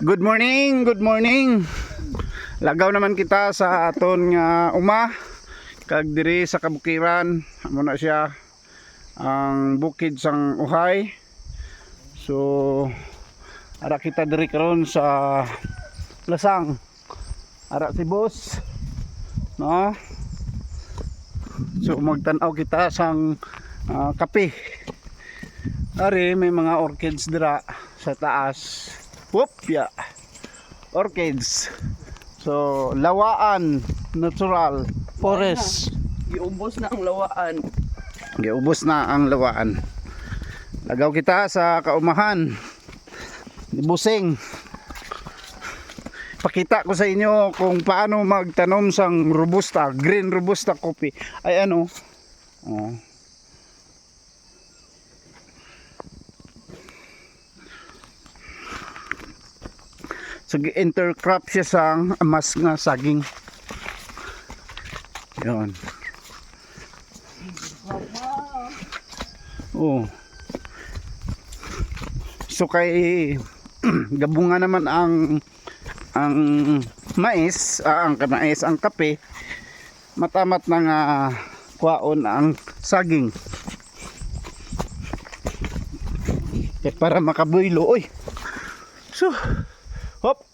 Good morning, good morning. Lagaw naman kita sa aton nga uma kag diri sa kabukiran amo na siya ang bukid sang uhay. So ara kita diri karon sa Lasang. Ara si boss. No? So magtan-aw kita sang ah, kape. Ari may mga orchids dira sa taas. Whoop, ya. Orchids. So, lawaan, natural, forest. Iubos na ang lawaan. Giubos na ang lawaan. Lagaw kita sa kaumahan. Busing. Pakita ko sa inyo kung paano magtanom sang robusta, green robusta coffee. Ay ano? Oh. So, intercrop siya sang mas nga saging. Yun. Oh. So kay gabunga naman ang ang mais, ah, ang mais, ang kape. Matamat na nga kwaon ang saging. Eh, para makabuylo, oy. So, hop.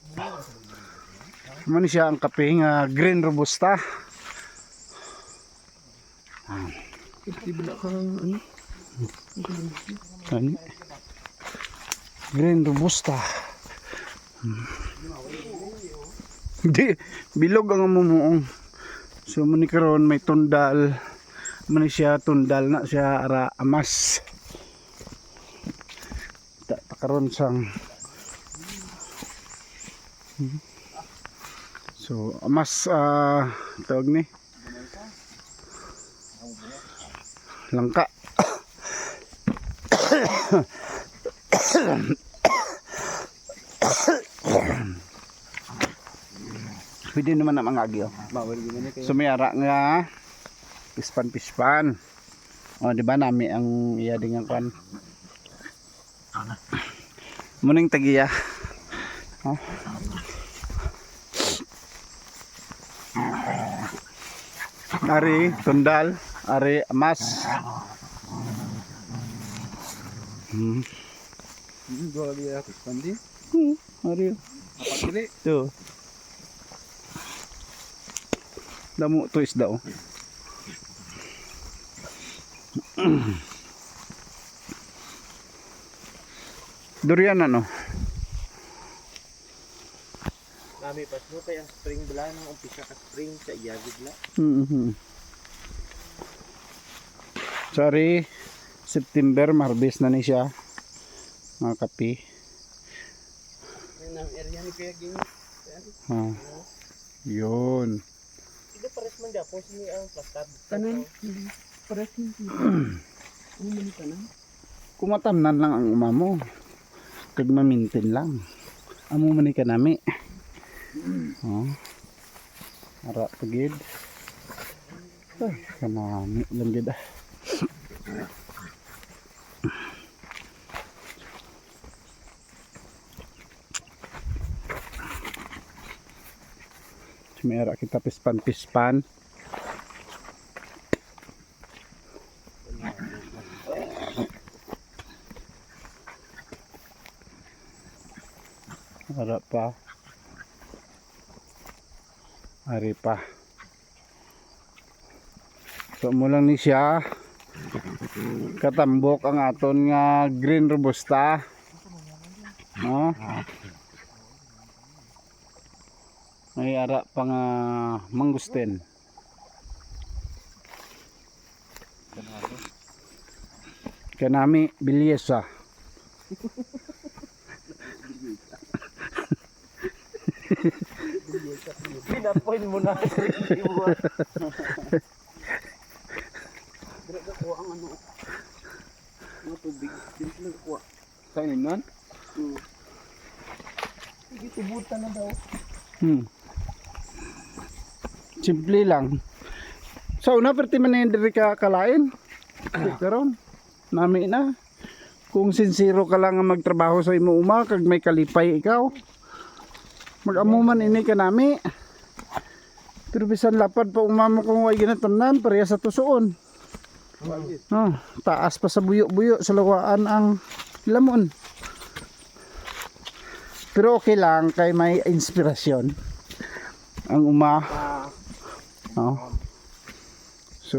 Mani siya ang kape nga green robusta. Ano? Ano? Green robusta. Hmm. Hindi, bilog ang mumuong. So muni karon may tundal. Mani siya tundal na siya ara amas. Ta ta karon sang. So amas ah tawag ni langka. Pwede naman na mga agyo. Sumiyara nga pispan pispan. O di ba nami ang iya dengan kan. Muning tagiya. Oh. Ari tundal, ari emas. Hmm. Hmm, dua dia aku pandi. Hmm, ari. Apa kili? Tuh. Damo to isda oh. Durian ano? Kami pas mo kay ang spring bala nang umpisa ka spring sa iyagid la. Mhm. Sorry, September marbis na ni siya. Mga kapi. Nang area ni kaya gini. Ha. Yun. Ito pares man gapon ni ang plastad. Tanan. Pares mo. Ano man tanan? Kumatamnan lang ang uma mo. Kag mamintin lang. Amo man ni kanami. Oh. Ara pagid. Ay, kanami lang gid ah. Sumera kita pispan-pispan. Ara pa. Ari pa. So mo lang ni siya. Katambok ang aton nga green robusta. No? May ara pa nga mangustin. Kanami bilyesa. Pinapoint mo na. Dire ka ko ang ano. Ang tubig. Dire ka kuha. Sa inon? Hmm. Sige tubutan na daw. Hmm. Simple lang. Sa una, perti man yung diri ka kalain. Karon, nami na. Kung sincero ka lang nga magtrabaho sa imo uma, kag may kalipay ikaw, Mag-amuman ini ka nami. Pero bisan lapad pa umamo kung way ginatanan pareha sa tusuon. Oh, taas pa sa buyo-buyo sa lawaan ang lamon. Pero okay lang kay may inspirasyon ang uma. Oh. So,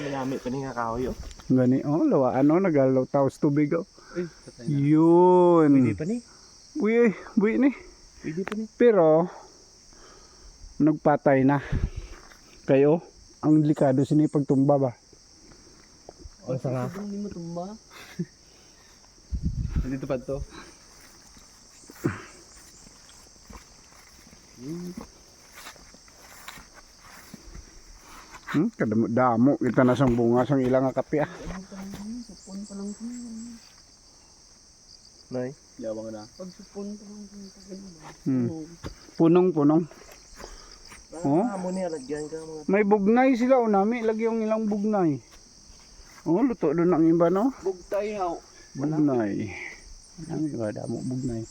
Minamit pa ni nga kahoy oh. gani oh, lawaan oh, nagalaw taos tubig oh. Uy. Yun. Pwede pa ni. Buy, buy ni. Pwede pa ni. Pero nagpatay na. Kayo, ang delikado sini pagtumba ba? O sa nga. Hindi mo tumba. Dito pa to. Hmm, kadamo damo kita na sang bunga sang ilang nga kape ah. Supon pa lang. Nay. Yawang na. Pag supon pa lang? Hmm. Punong punong. Oh? Ah, mo ni alagyan ka mga. May bugnay sila o nami lagi yung ilang bugnay. Oh, luto doon ang iba no. Bugtay haw. Bugnay. Nami ba damo bugnay.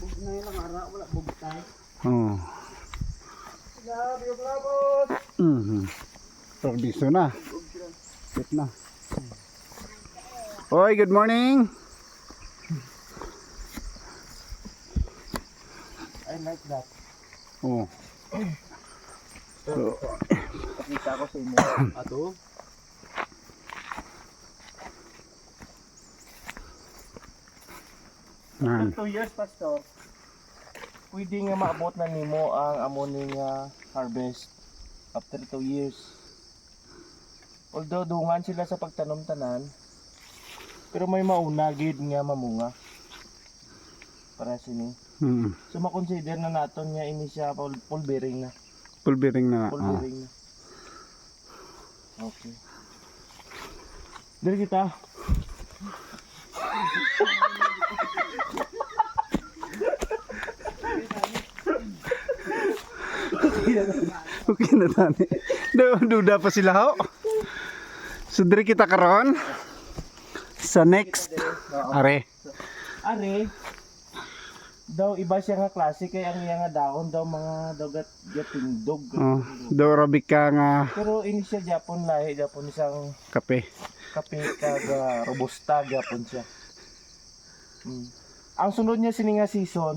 Bugnay lang ara. Wala bugtay. Oh. Grabe labot. Mhm. Perdiso na. Sit na. Hoy, good morning. I like that. Oh. So, Pakita ko sa inyo. Ato? After 2 years, Pastor, pwede nga maabot na nimo ang amoning nga harvest after 2 years. Although dungan sila sa pagtanom tanan, pero may mauna gid nga mamunga. Para sini. Hmm. So makonsider na naton nga ini siya pul- pulbering Pulbering na. Oh. Pulbering na. Okay. Dili kita. Okay na tani. Du- Duda pa sila ho. So diri kita karon sa next are. Are, daw iba siya nga klase kay ang iya nga dahon daw mga dagat gatindog. Oh, do arabica nga Pero ini siya Japon lahi, Japon isang kape. kape kag ah, robusta Japon siya. Mm. Ang sunod niya sini nga season,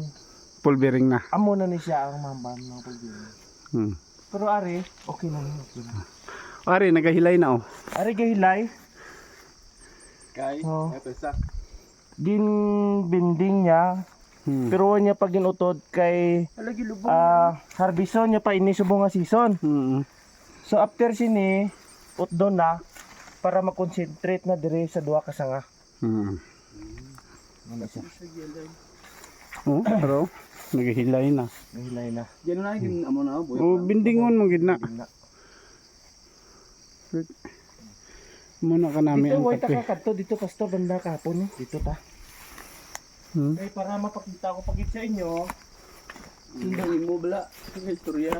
Pulbering na. amo na ni siya ang mamban ng pagdili. Hmm. Pero are, okay na okay na. Are nagahilay na oh. Are gahilay, Kay? Oh. Din binding niya, Hmm. pero wa niya pag inutod kay ah harbison niya pa ini subong nga season. Hmm. So after sini, put doon na para mag-concentrate na dire sa duha ka sanga. Hmm. Ano siya? Oh, pero nagahilay na. Nahilay na. Diyan na yung amo na. Buhay Oh, bindingon mo gid na. Muna ka namin Dito, ang wait kape. ka kadto dito pastor banda kapon eh. Dito ta. Hmm. Kay para mapakita ko pagit sa inyo, Sundang imo bala. Ang istorya.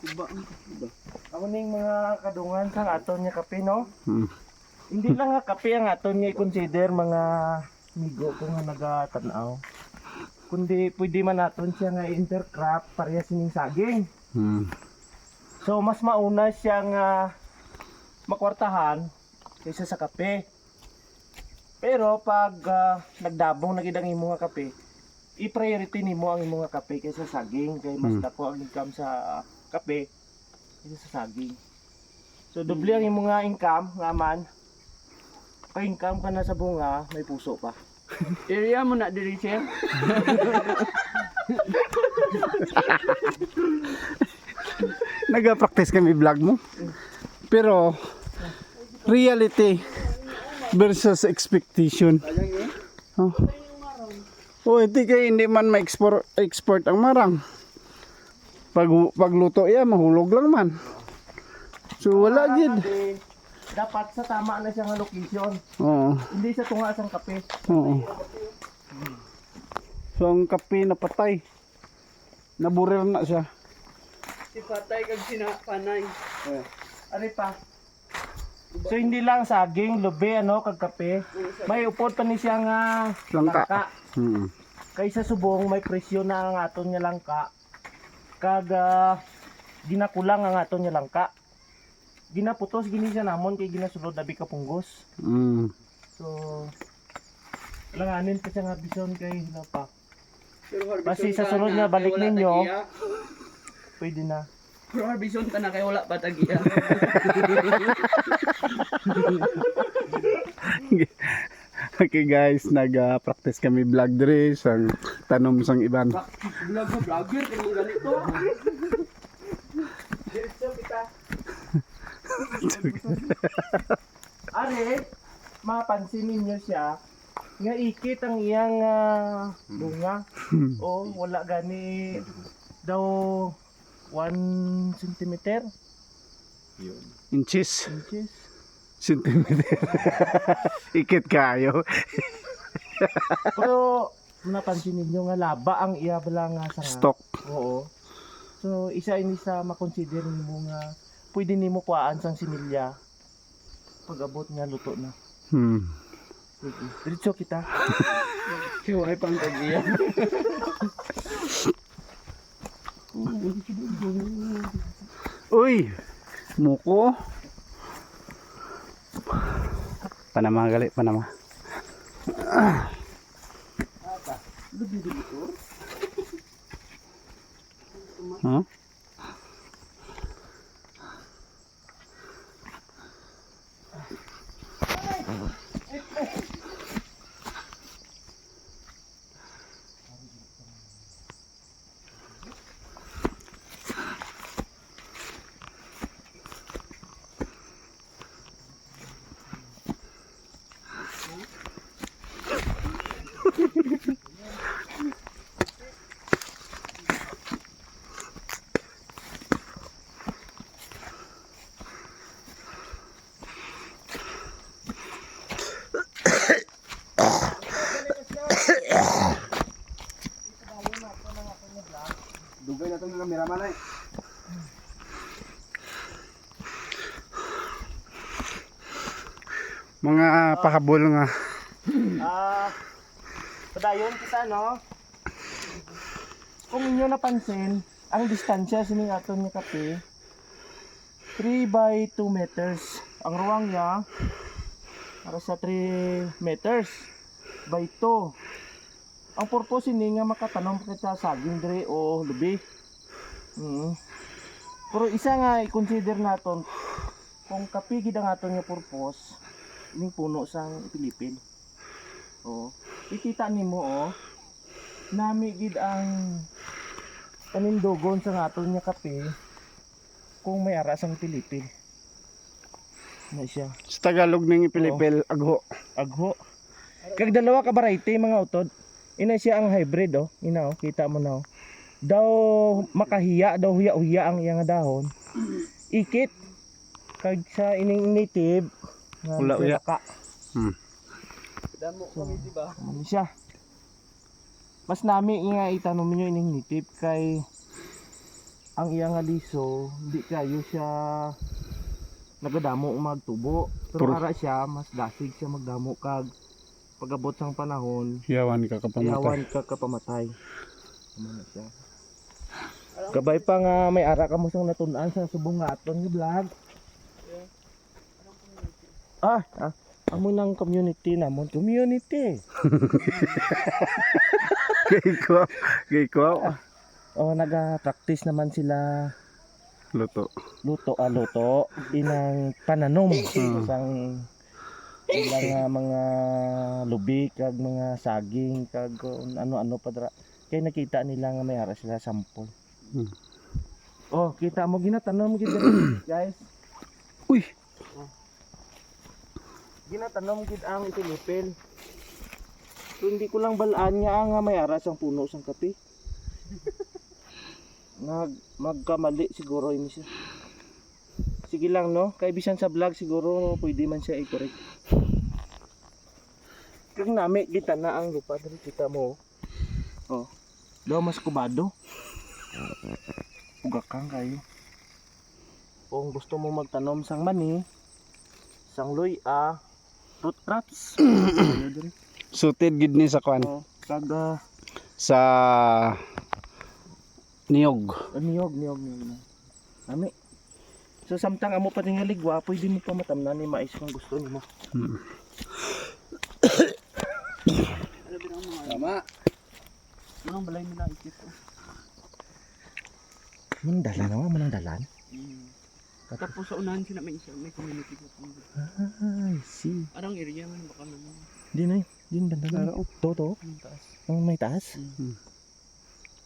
Tuba. amo ning mga kadungan sa aton nga kape no. Hmm. Hindi lang nga kape ang aton nga i-consider mga migo ko nga nagatanaw. Kundi pwede man naton siya nga intercrop pareha sining saging. Hmm. So mas mauna siyang ah, makwartahan kaysa sa kape. Pero pag ah, nagdabong na gid ang imo nga kape, i-priority nimo ang imo nga kape kaysa saging kay mas Hmm. dako ang income sa ah, kape kaysa sa saging. So doble ang imo nga income nga man. Pag income ka na sa bunga, may puso pa. Area mo na diri sir. Nag-practice kami vlog mo. Pero reality versus expectation. Eh. Oh. Oh, hindi kay hindi man ma-export export ang marang. Pag pagluto iya mahulog lang man. So wala gid. kasi Dapat sa tama na siya nga location. Oo. Hindi sa tunga sang kape. Oo. So ang kape na patay. Naburir na siya. Si patay kag sina panay. Ari pa. So hindi lang saging, lubi, ano, kag kape. May upod pa ni siya nga Langka. langka. Hmm. Kaysa subong may presyo na ang aton nga langka. Kag ah, ginakulang ang aton nga langka. Ginaputos gini siya namon kay ginasulod labi ka punggos. Hmm. So langanin pa siya nga bison kay hilapa. Basi sa sunod na, balik ninyo. Pwede na. Pero harbison ka na kay wala pa tagiya. Okay guys, nag-practice kami vlog dre sang tanom sang iban. Vlog mo, vlogger, mong ganito. Diretso kita. Are, mapansin ninyo siya nga ikit ang iyang ah, bunga. o wala gani daw 1 cm Inches, inches. centimeter. Ikit kayo. Pero napansin ninyo nga laba ang iya bala nga sa Stock. Oo. So isa ini sa makonsider nimo nga pwede nimo kuhaan sang similya pag abot nga luto na. Hmm. Diretso kita. Kaya wala pang tagiya. Uy! Muko. Panama gali, Panama. Huh? Dugay na itong kamera malay. Mga pahabol nga. Ah, padayon kita no. Kung inyo napansin, ang distansya sining aton nga kape 3 by 2 meters. Ang ruwang niya para sa 3 meters by 2. Ang purpose ini nga makatanom kita sa saging dire o lubi. Mm. Pero isa nga i-consider naton kung kape gid ang aton nga purpose, ining puno sang Pilipin. Oo. Ikita nimo oh. Nami gid ang panindogon sa aton nga kape kung may ara sang Pilipin. Na siya. Sa Tagalog ning ipilipil, agho. Agho. Kag dalawa ka variety mga utod. Ina siya ang hybrid oh. Ina oh, kita mo na oh. Daw makahiya, daw huya-huya ang iyang dahon. Ikit. Kag sa ining native nga Wala, uya. laka. Hmm. Damo kami, di ba? Ano siya? Mas nami nga itanong niyo ining nitip kay ang iyang aliso, hindi kayo siya nagadamo magtubo. Pero Tur- ara siya, mas dasig siya magdamo kag pagabot sang panahon, Yawan ka kapamatay. iyawan ka kapamatay. Ano na siya. Gabay pa nga may ara ka mo sang natun-an sa subong nga aton nga vlog. Ah, ah, amo ng community namon, community. Gay ko. Gay ko. Oh, naga-practice naman sila Luto. luto ah, luto inang pananom sang ilang nga mga lubi kag mga saging kag ano-ano pa dra. Kaya nakita nila nga may ara sila sample. Hmm. Oh, kita mo ginatanom gid diri, guys. Uy! Ginatanom gid ang Pilipin. So, hindi ko lang balaan nga nga may ara sang puno sang kape. Nag magkamali siguro ini siya. Sige lang no, kay bisan sa vlog siguro pwede man siya i-correct. Kung nami kita na ang lupa dali kita mo. Oh. Daw mas kubado. Ugakang kayo. Kung gusto mo magtanom sang mani, Sangloy ah root crops. Ano? Suited gid ni sa kwan Oh, kag ah, sa niyog. niyog niyog niyog. Ami. So samtang amo pa tingali gwa, pwede mo pa matamnan ni mais kung gusto nimo. Hmm. Ano Tama. Anong balay nila ikit ko? Manang dalan naman, manang dalan. Mm. Tapos sa unahan sila may isa, may community ko. Ay, see. Arang area man baka naman. Di na, di na dalan. Pero To to, Ang taas. ang may taas.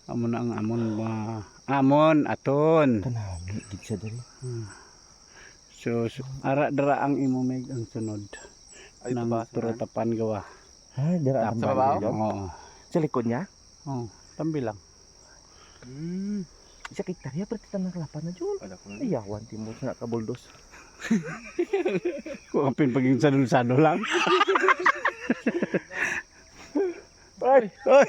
amon na ang amon ba? Amon aton. Kanami gid sa diri. Hmm. So, so ara dara ang imo meg ang sunod. Ay, ng baba, turatapan gawa. Ha, dira ang Sa babaw? Oo. Sa likod niya? Oo. Tambi lang. Hmm. Isa hektarya pero titan ng lapan na jud. Wala ko Ayawan ti mo sa kabuldos. Kung ang pinpaging sadul-sado lang. Ay, ay.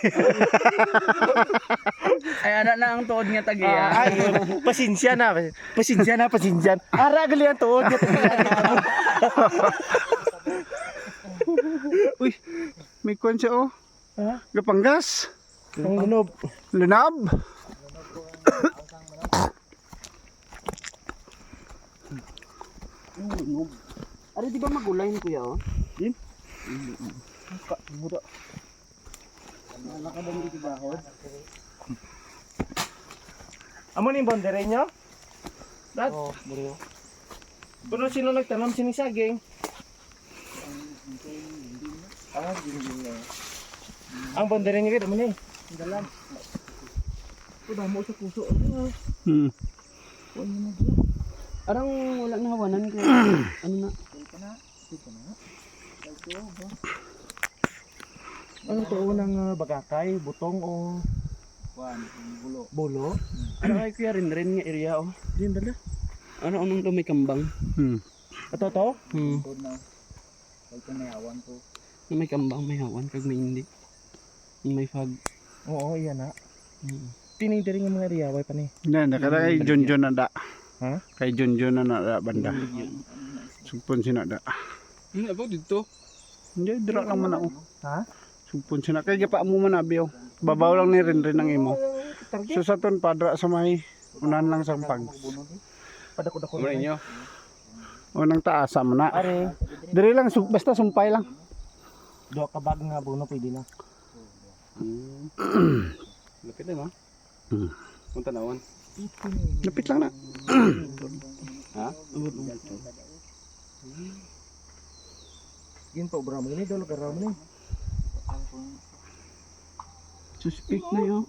Ay, ana na ang tuod nga tagi. Ah, ah. ay, pasensya na. Pasensya na, pasensya. Ara gali ang tuod. Uy, may kwan siya oh. Ha? Gapanggas. Ang gunob. Lunab. Ano? Ari di ba magulay ni kuya oh? Ka, muda. Wala ka ba dito bahod? Amo ni bondere nyo? Dad, Oh, bro. pero sino nagtanong sining saging? Ah, gingging na. Ang bondere nyo kita mo ni. Dalan. Kuda mo sa puso. Ah, Hmm. Wala na dito. Arang wala na hawanan ko. ano na? Ano to unang uh, bagakay, butong o Kuan, bulo. bolo? Ano ay kuya rin rin nga area oh. Din dala. Ano anong to may kambang? Hmm. Ato to? Hmm. na. Ito na yawan to. Na may kambang may hawan kag may hindi. May fog. Oo, iyan na. Hmm. Nga mga riyaway pa ni. Na, nakara kay Junjun na da. Ha? Kay Junjun na na da banda. Sugpon sina da. Ano ba dito? Hindi, dira lang man ako. Ha? Sugpon sina. Kay gapa mo man abiyo. Babaw lang ni rin rin ang imo. So sa ton padra sa may unan lang sa pag. Padako-dako Ano na. inyo? Unang taasa mo na. Are, Diri lang, basta sumpay lang. do ka bag nga buno pwede na. Lapit na ma. Hmm. Punta naon. Lapit lang na. Ha? Yun po, bro. Ini do lugar mo ni. Suspect na yun.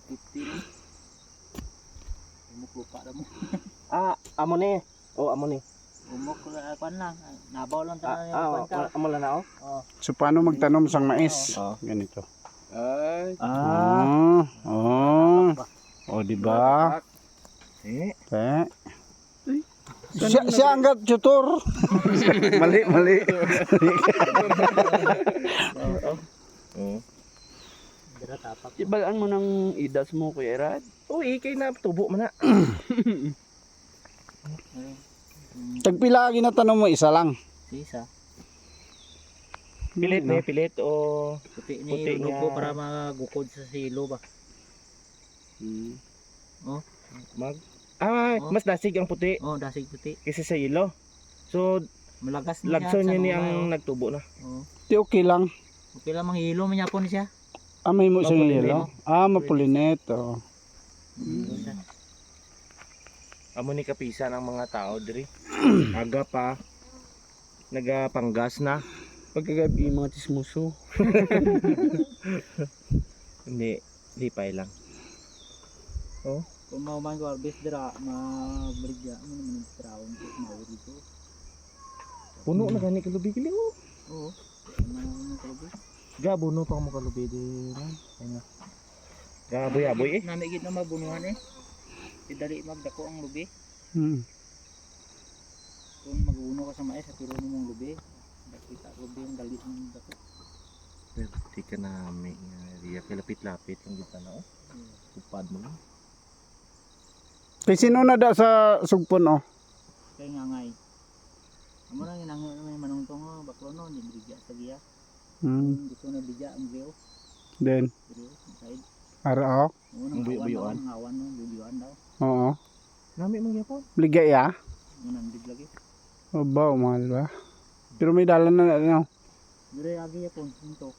Ah, amo ni. Oh, amo ni. Umok na kwan lang. Nabaw lang Ah, tayo ah, amo lang na oh. So paano magtanom sang mais? Oo. Ganito. Ay. Ah, Oh. Oh. Oh, di ba? Eh. Eh. Siya, siya ang gat tutor. mali, mali. Oh. Dira tapak. Ibagaan mo ng idas mo kuya Erad. Uy, kay na tubo man na. Tagpila lagi na tanong mo isa lang. Sisa. Pilit ni, pilit o Puti ni Puti lugo para magukod sa silo ba. Hmm. mag Ah, Oh. mas dasig ang puti Oh, dasig puti. kaysa sa ilo. So, Malagas na lagson niya ni ang mga- nagtubo na. Oh. Di okay lang. Okay lang manghilo man yapon siya. Ah, may mo sa Mapulinet. nilo. Ah, mapulinet. Oh. Mm. Amo ni kapisan ang mga tao diri. Aga pa nagapanggas na. Pagkagabi mga tismuso. Hindi, lipay lang. Kung mau man ko harvest dira, mabrigya mo naman ng trawon ko mauri ko. Puno na gani kalubi kili oh. Oo. Ano ang kalubos? Gabuno pa mo kalubi di man. Ayun na. Gaboy-aboy eh. Namigit na mabunuhan eh. Idali magdako ang lubi. Hmm. Kung maguno ka sa mais, sa tiro mo mong lubi. Nakita lubi ang dali ng dako. Pero di ka na may nga riya kay lapit-lapit ang kita na oh. Upad mo lang. Kay sino na da sa sugpon oh? Kaya nga ngay. Amo lang inango may manungtong oh, baklo no, di bigya sa giya. Hmm. Gusto na bigya ang griyo, Then, griyo, side. araw. Oo, Ang nang buyo-buyuan. awan, nang no, buyuan daw. Oo. Nami mang yapon. Ligay ya. Munang lagi. Aba, mahal ba? Pero may dalan na ano. Dire agi ya pon, hinto.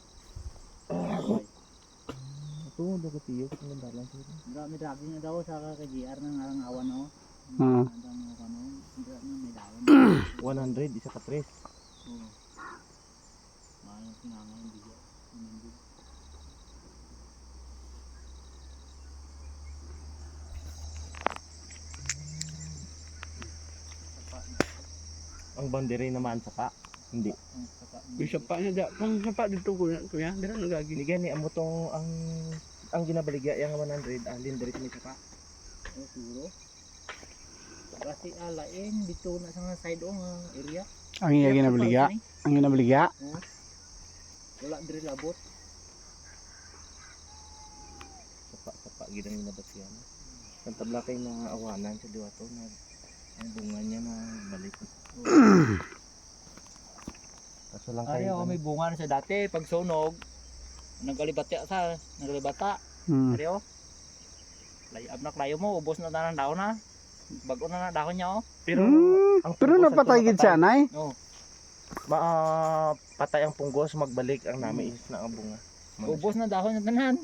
Ito, dapat tiyo. Ang dalan sila. Dami lagi na daw sa ka-GR nang arang awan no. Oo. Andang ano, hindi na may dawan. 100, isa ka tres. Oo. Mahal bigya. Hindi. Ang bandere naman sa pa. Hindi. Yung sapa niya, da, pang sapa dito kuya, kuya, dira nagagi. Hindi gani amo tong ang ang ginabaligya yang 100 alin diri kami sa pa. Oh, siguro. Kasi alain dito na sa side o nga area. Ang iya ginabaligya. Ang ginabaligya. Wala diri labot. Sapa sapa gid ang ginabasyan. Kan tabla kay na awanan sa diwa to na ang bunga niya na balik. Kaso lang Ari kay ako may bunga na sa dati pag sunog. Nagalibata sa nagalibata. Hmm. Ari oh. Layo abnak layo mo ubos na tanang daon na. Bago na na dahon niya oh. pero Hmm. ang Pero napatay gid siya, nay. Oh. Ma ah, patay ang punggos magbalik ang nami is na ang bunga. Mga Ubos na dahon na tanan.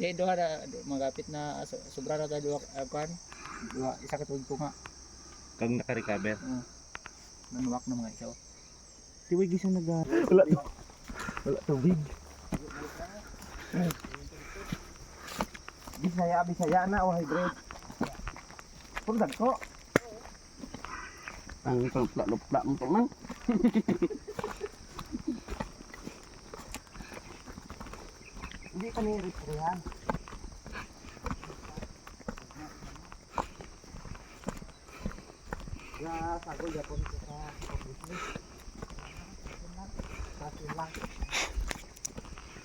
Kaya duha na magapit na so- sobra na tayo uh, kwan. Duha isa ka tuig ko nga kag naka-recover. nanuwak na mga isa. oh. Tiwig isa nag wala wala tubig. Bisaya, bisaya na o hybrid. Puro dagko. Ang pagpla-lupla mo pa man. Hindi pa ni reprihan. Ya, sago yapon ko sa business. Kasi lang. Matambok na sa mo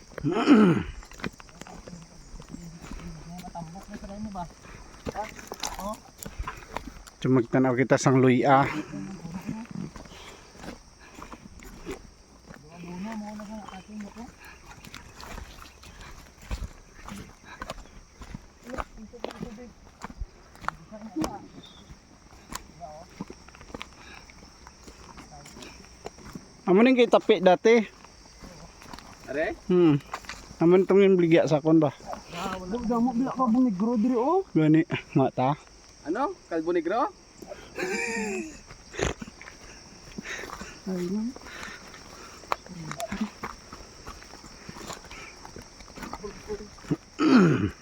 ba? Tumagtanaw kita sang luya. Amo ning kay tapi dati. Are? Hmm. Naman itong yung bligya sa kon ba? Damo bila ka bang negro diri oh. Gani, nga ta. Ano? Kalbo negro? Ayun. Mm-hmm.